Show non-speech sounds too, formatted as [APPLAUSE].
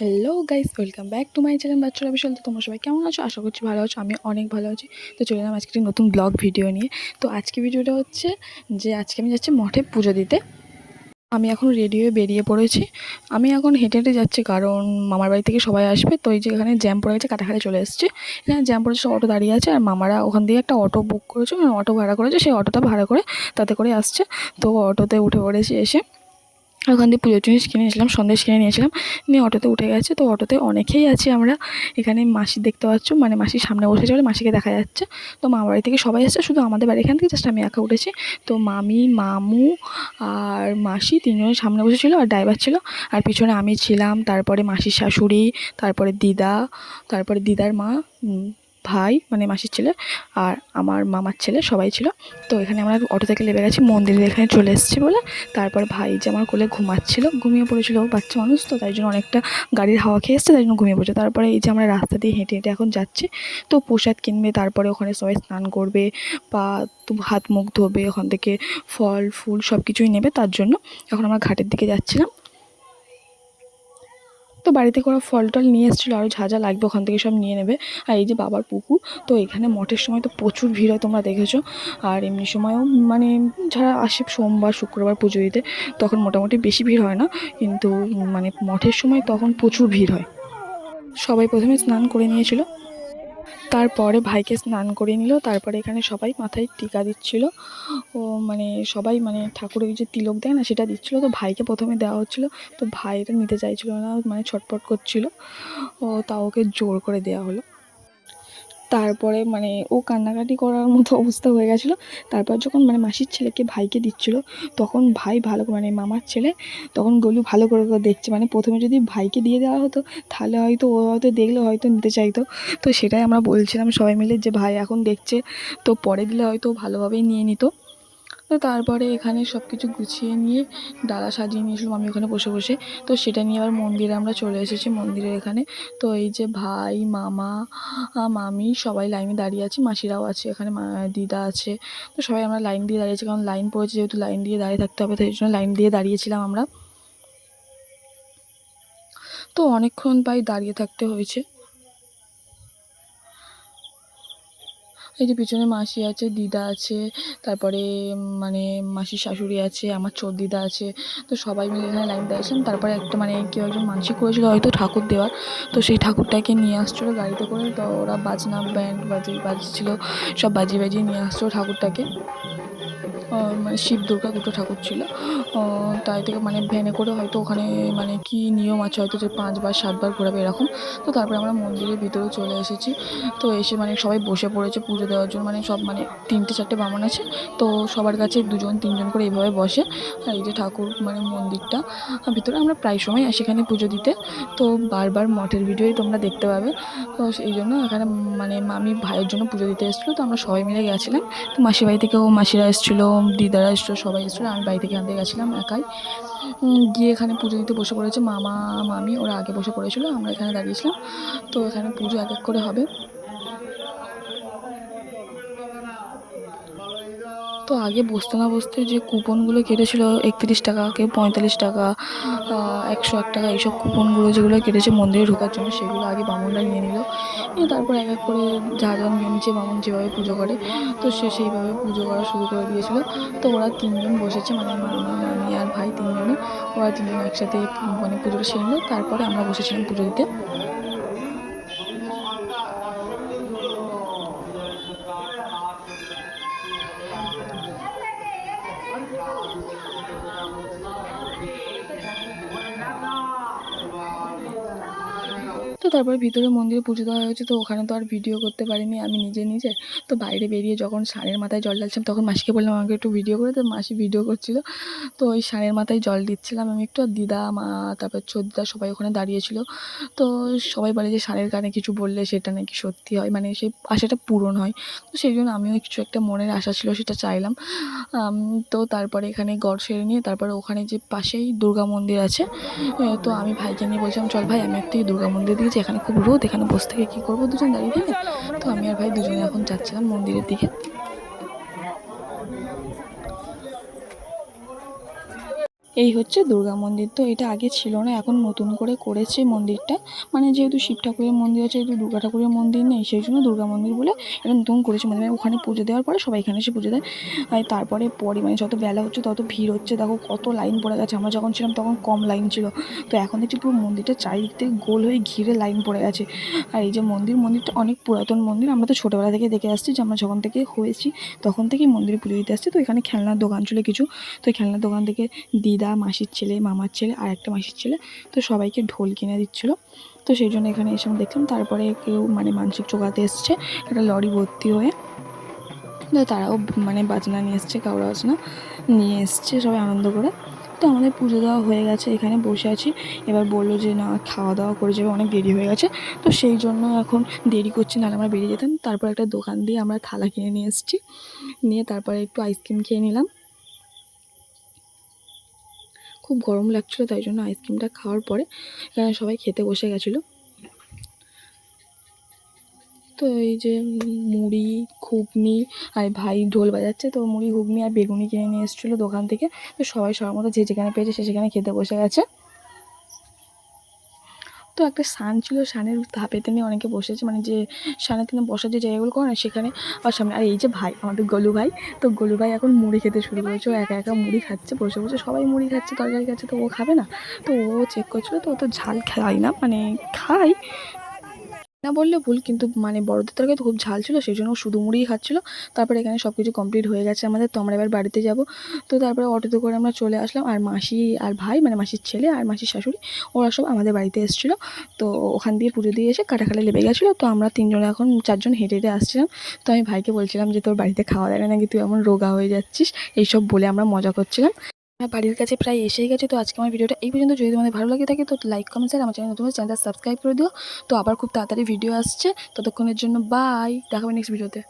Hello guys welcome back to my channel বাচ্চারা বিশাল তো তোমরা সবাই কেমন আছো? আশা করছি ভালো আছো আমি অনেক ভালো আছি। তো চলে এলাম আজকে একটি নতুন ব্লগ ভিডিও নিয়ে। তো আজকে ভিডিওটা হচ্ছে যে আজকে আমি যাচ্ছি মঠে পুজো দিতে। আমি এখন রেডি হয়ে বেরিয়ে পড়েছি। আমি এখন হেঁটে হেঁটে যাচ্ছি কারণ মামার বাড়ি থেকে সবাই আসবে। তো এই যে এখানে জ্যাম পড়ে গেছে কাটাখালি চলে এসেছে। এখানে জ্যাম পড়েছে, সব অটো দাঁড়িয়ে আছে। আর মামারা ওখান দিয়ে একটা অটো বুক করেছে। মানে অটো ভাড়া করেছে, সেই অটোটা ভাড়া করে তাতে করে আসছে। তো অটোতে উঠে পড়েছি এসে। ওখান দিয়ে পুজোর জিনিস কিনে নিয়েছিলাম, সন্দেশ কিনে নিয়েছিলাম। নিয়ে অটোতে উঠে গেছে, তো অটোতে অনেকেই আছি আমরা। এখানে মাসি দেখতে পাচ্ছ মানে মাসির সামনে বসে বলে মাসিকে দেখা যাচ্ছে। তো মা বাড়ি থেকে সবাই আসছে শুধু আমাদের বাড়ি এখান থেকে জাস্ট আমি একা উঠেছি। তো মামি, মামু আর মাসি তিনজনের সামনে বসেছিল আর ড্রাইভার ছিল। আর পিছনে আমি ছিলাম, তারপরে মাসির শাশুড়ি, তারপরে দিদা, তারপরে দিদার মা ভাই মানে মাসির ছেলে আর আমার মামার ছেলে, সবাই ছিল। তো এখানে আমরা অটো থেকে নেমে গেছি, মন্দিরের এখানে চলে এসেছি বলে। তারপর ভাই যে আমার কোলে ঘুমাচ্ছিল, ঘুমিয়ে পড়েছিল বাচ্চা মানুষ, তো তাই জন্য অনেকটা গাড়ির হাওয়া খেয়ে এসছে, তাই জন্য ঘুমিয়ে পড়েছে। তারপরে এই যে আমরা রাস্তা দিয়ে হেঁটে হেঁটে এখন যাচ্ছি, তো প্রসাদ কিনবে, তারপরে ওখানে সবাই স্নান করবে বা হাত মুখ ধোবে, ওখান থেকে ফল, ফুল সব কিছুই নেবে, তার জন্য। এখন আমরা ঘাটের দিকে যাচ্ছিলাম তো বাড়িতে করা ফল টল নিয়ে এসেছিল আরও যা যা লাগবে ওখান থেকে সব নিয়ে নেবে। আর এই যে বাবার পুকুর, তো এখানে মঠের সময় তো প্রচুর ভিড় হয় তোমরা দেখেছ। আর এমনি সময়ও মানে যারা আসে সোমবার, শুক্রবার পুজো দিতে, তখন মোটামুটি বেশি ভিড় হয় না। কিন্তু মানে মঠের সময় তখন প্রচুর ভিড় হয়। সবাই প্রথমে স্নান করে নিয়েছিল। তারপরে ভাইকে স্নান করে নিল। তারপরে এখানে সবাই মাথায় টিকা দিচ্ছিল। ও মানে সবাই মানে ঠাকুরের যে তিলক দেয় না, সেটা দিচ্ছিল। তো ভাইকে প্রথমে দেওয়া হচ্ছিল। তো ভাই এটা নিতে চাইছিল না মানে ছটপট করছিল। ও তা ওকে জোর করে দেওয়া হলো। তারপরে মানে ও কান্নাকাটি করার মতো [LAUGHS] অবস্থা হয়ে গেছিল। তারপর যখন মানে মাসির ছেলেকে ভাইকে দিচ্ছিল, তখন ভাই ভালো মানে মামার ছেলে, তখন গলু ভালো করে করে দেখছে। মানে প্রথমে যদি ভাইকে দিয়ে দেওয়া হতো, তাহলে হয়তো ও হয়তো দেখলে, হয়তো নিতে চাইতো। তো সেটাই আমরা বলছিলাম সবাই মিলে যে ভাই এখন দেখছে, তো পরে দিলে হয়তো ভালোভাবেই নিয়ে নিত। তো তারপরে এখানে সব কিছু গুছিয়ে নিয়ে ডালা সাজিয়ে নিয়েছিলাম আমি ওখানে বসে বসে। তো সেটা নিয়ে আবার মন্দিরে আমরা চলে এসেছি মন্দিরের এখানে। তো এই যে ভাই, মামা মামি সবাই লাইনে দাঁড়িয়ে আছি, মাসিরাও আছে এখানে দিদা আছে। তো সবাই আমরা লাইন দিয়ে দাঁড়িয়েছি কারণ লাইন পড়েছে যেহেতু লাইন দিয়ে দাঁড়িয়ে থাকতে হবে তো এই জন্য লাইন দিয়ে দাঁড়িয়েছিলাম আমরা। তো অনেকক্ষণ প্রায় দাঁড়িয়ে থাকতে হয়েছে। এই যে পিছনে মাসি আছে, দিদা আছে, তারপরে মানে মাসির শাশুড়ি আছে, আমার চোর দিদা আছে, তো সবাই মিলে এখানে লাইন দিয়েছেন তারপরে একটা মানে কেউ একজন মানসিক করেছিল হয়তো ঠাকুর দেওয়ার, তো সেই ঠাকুরটাকে নিয়ে আসছিল গাড়িতে করে, তো ওরা বাজনা ব্যান্ড বাজি, বাজছিল, সব বাজিয়ে বাজিয়ে নিয়ে আসছিল ঠাকুরটাকে। মানে শিব দুর্গা দুটো ঠাকুর ছিল। তাই থেকে মানে ভ্যানে করে হয়তো ওখানে মানে কি নিয়ম আছে হয়তো যে পাঁচবার, সাতবার ঘোরাবে এরকম। তো তারপরে আমরা মন্দিরের ভিতরে চলে এসেছি। তো এসে মানে সবাই বসে পড়েছে পুজো দেওয়ার জন্য। মানে সব মানে তিনটে, চারটে বামন আছে। তো সবার কাছে দুজন, তিনজন করে এইভাবে বসে। আর এই যে ঠাকুর মানে মন্দিরটা ভিতরে আমরা প্রায় সময় আসি এখানে পুজো দিতে। তো বারবার মঠের ভিডিওই তোমরা দেখতে পাবে। তো এই জন্য এখানে মানে মামি ভাইয়ের জন্য পুজো দিতে এসেছিল। তো আমরা সবাই মিলে গেছিলাম। তো মাসির বাড়ি থেকেও মাসিরা এসেছিল। দিদারা এসেছিল সবাই এসেছিল, আমি বাড়ি থেকে আনতে গেছিলাম একাই। গিয়ে এখানে পুজো দিতে বসে পড়েছে মামা, মামি, ওরা আগে বসে পড়েছিল, আমরা এখানে দাঁড়িয়েছিলাম। তো এখানে পুজো এক এক করে হবে। তো আগে বসতে না বসতে, যে কুপনগুলো কেটেছিল একত্রিশ টাকা, কেউ পঁয়তাল্লিশ টাকা একশো এক টাকা, এইসব কুপনগুলো যেগুলো কেটেছে মন্দিরে ঢোকার জন্য, সেগুলো আগে বামুনরা নিয়ে নিল। নিয়ে তারপর এক এক করে যা যা নিয়ম যে বামুন যেভাবে পুজো করে, তো সে সেইভাবে পুজো করা শুরু করে দিয়েছিল। তো ওরা তিনজন বসেছে মানে মামি আর ভাই তিনজনে। ওরা তিনজন একসাথে মানে পুজোটা সেরে নিল, তারপরে আমরা বসেছিলাম পুজো দিতে। তারপরে ভিতরে মন্দিরে পুজো দেওয়া হয়েছে, তো ওখানে তো আর ভিডিও করতে পারিনি আমি নিজে নিজে। তো বাইরে বেরিয়ে যখন সানের মাথায় জল ঢালছিলাম, তখন মাসিকে বললাম, আমাকে একটু ভিডিও করে তো মাসি ভিডিও করছিল। তো ওই সানের মাথায় জল দিচ্ছিলাম আমি একটু দিদা, মা, তারপর দিদা সবাই ওখানে দাঁড়িয়েছিল। তো সবাই বলে যে সানের কানে কিছু বললে সেটা নাকি সত্যি হয়? মানে সেই আশাটা পূরণ হয়। তো সেই জন্য আমিও কিছু একটা মনের আশা ছিল, সেটা চাইলাম। তো তারপরে এখানে গড় সেরে নিয়ে, তারপরে ওখানে যে পাশেই দুর্গা মন্দির আছে তো আমি ভাইকে নিয়ে বলছিলাম, চল ভাই, আমি একটা দুর্গা মন্দির দিয়েছি এখানে খুব রোদ, এখানে বসে থেকে কি করব? দুজন দাঁড়িয়ে থেকে। তো আমি আর ভাই দুজনে এখন যাচ্ছিলাম মন্দিরের দিকে। এই হচ্ছে দুর্গা মন্দির। তো এটা আগে ছিল না, এখন নতুন করে করেছে মন্দিরটা। মানে যেহেতু শিব ঠাকুরের মন্দির আছে, যেহেতু দুর্গা ঠাকুরের মন্দির নেই, সেই জন্য দুর্গা মন্দির বলে এটা নতুন করেছে মন্দির। মানে ওখানে পুজো দেওয়ার পরে সবাই এখানে এসে পুজো দেয়। আর তারপরে পরে মানে যত বেলা হচ্ছে, তত ভিড় হচ্ছে। দেখো কত লাইন পড়ে গেছে। আমরা যখন ছিলাম তখন কম লাইন ছিল। তো এখন দেখছি পুরো মন্দিরটা চারিদিক থেকে গোল হয়ে ঘিরে লাইন পড়ে গেছে। আর এই যে মন্দির, মন্দিরটা অনেক পুরাতন মন্দির। আমরা তো ছোটোবেলা থেকে দেখে আসছি যে আমরা যখন থেকে হয়েছি, তখন থেকেই মন্দিরে পুজো দিতে আসছি। তো এখানে খেলনার দোকান ছিল কিছু। তো খেলনার দোকান থেকে দিদা মাসির ছেলে, মামার ছেলে আর একটা মাসির ছেলে, তো সবাইকে ঢোল কিনে দিচ্ছিল। তো সেই জন্য এখানে এসে আমি দেখলাম, তারপরে কেউ মানে মানসিক চোকাতে এসছে, একটা লরি ভর্তি হয়ে। তো তারাও মানে বাজনা নিয়ে এসছে কাউরা বাজনা নিয়ে এসছে, সবাই আনন্দ করে। তো আমাদের পুজো দেওয়া হয়ে গেছে, এখানে বসে আছি। এবার বলল যে, না, খাওয়া দাওয়া করে যাবে, অনেক দেরি হয়ে গেছে। তো সেই জন্য এখন দেরি করছি, নাহলে আমরা বেরিয়ে যেতাম। তারপর একটা দোকান দিয়ে আমরা থালা কিনে নিয়ে এসেছি। নিয়ে তারপরে একটু আইসক্রিম খেয়ে নিলাম। খুব গরম লাগছিল, তাই জন্য আইসক্রিমটা খাওয়ার পরে এখানে সবাই খেতে বসে গেছিল। তো এই যে মুড়ি, ঘুগনি আর ভাই ঢোল বাজাচ্ছে, তো মুড়ি, ঘুগনি আর বেগুনি কিনে নিয়ে এসেছিল দোকান থেকে। তো সবাই সবার মতো যে যেখানে পেয়েছে সে সেখানে খেতে বসে গেছে। তো একটা সান ছিল সানের ধাপেতে নিয়ে অনেকে বসেছে মানে যে সানের তিনি বসার যে জায়গাগুলো করে না, সেখানে আর সামনে, আর এই যে ভাই, আমাদের গলু ভাই, তো গলু ভাই এখন মুড়ি খেতে শুরু করেছে। ও একা একা মুড়ি খাচ্ছে, বসে বসে সবাই মুড়ি খাচ্ছে, তরকারি খাচ্ছে, তো ও খাবে না। তো ও চেক করছিল, তো ও তো ঝাল খাই না মানে খাই না বললে ভুল, কিন্তু মানে বড়দের তরকারি খুব ঝাল ছিল সেই জন্য শুধু মুড়িই খাচ্ছিলো। তারপরে এখানে সব কিছু কমপ্লিট হয়ে গেছে আমাদের, তো আমরা এবার বাড়িতে যাব। তো তারপরে অটোতে করে আমরা চলে আসলাম, আর মাসি আর ভাই মানে মাসির ছেলে আর মাসির শাশুড়ি, ওরা সব আমাদের বাড়িতে এসেছিল। তো ওখান দিয়ে পুজো দিয়ে এসে কাটাখালে লেবে গেছিল, তো আমরা তিনজন এখন চারজন হেঁটে হেঁটে আসছিলাম। তো আমি ভাইকে বলছিলাম যে, তোর বাড়িতে খাওয়া দাওয়া নাকি? তুই এমন রোগা হয়ে যাচ্ছিস। এইসব বলে আমরা মজা করছিলাম। আমার বাড়ির কাছে প্রায় এসেই গেছে, তো আজকে আমার ভিডিওটা এই পর্যন্ত। যদি তোমাদের ভালো লাগে থাকে, তো লাইক কমেন্ট আর আমার চ্যানেল নতুন চ্যানেলটা সাবস্ক্রাইব করে দিও। তো আবার খুব তাড়াতাড়ি ভিডিও আসছে। ততক্ষণের জন্য বাই দেখাবে নেক্সট ভিডিওতে